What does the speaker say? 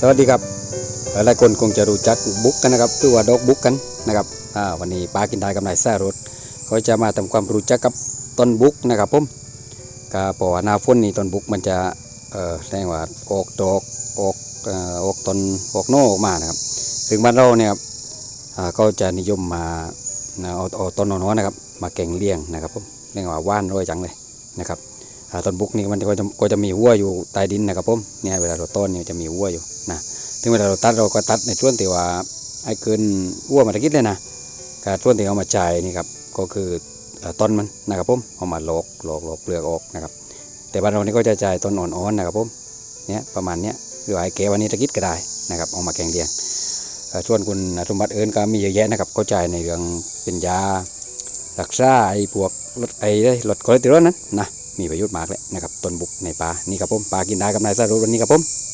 สวัสดีครับหลายคนคงจะรู้จักบุ๊กกันนะครับหรือว่าดอกบุ๊กกันนะครับวันนี้ป้ากินได้กับนายแซ่รถก็จะมาทำความรู้จักกับต้นบุ๊กนะครับผมก็เพราะว่านาฝนนี่ต้นบุ๊กมันจะเอ่อเรียกว่าออกดอกออกออกต้นออกโน่ออกมานะครับซึ่งบ้านเราเนี่ยครับก็จะนิยมมาเอาเอาต้นนอยๆนะครับ มาแกงเลี้ยงนะครับผมเรียกว่าว่านร้อยจังเลยนะครับ ต้นบุกนี่มันก็จะก็จะมีหัวอยู่ใต้ดินนะครับผมเนี่ยเวลาเราต้นเนี่ยจะมีหัวอยู่นะถึงเวลาเราตัดเราก็ตัดในช่วงที่ว่าไอ้เกินหัวมาตะกิดเลยนะการช่วงที่เอามาจ่ายนี่ครับก็คือต้นมันนะครับผมเอามาโลกโลกโลกเปลือกออกนะครับ แต่บ้านเรานี่ก็จะจ่ายต้นอ่อนๆนะครับผมเนี่ยประมาณเนี้ยหรือไอ้เกวันนี้ตะกิดก็ได้นะครับเอามาแกงเลียงเอ่วนคุณสมบัติเอิญก็มีเยอะแยะนะครับก็จ่ายในเรื่องเป็นยารักษาไอ้พวกลดไอ้ลดคอเลสเตอรอลนั้นนะ มีประโยชน์มากเลยนะครับต้นบุกในป่านี่ครับผมป่ากินได้กับนายสรุปวันนี้ครับผม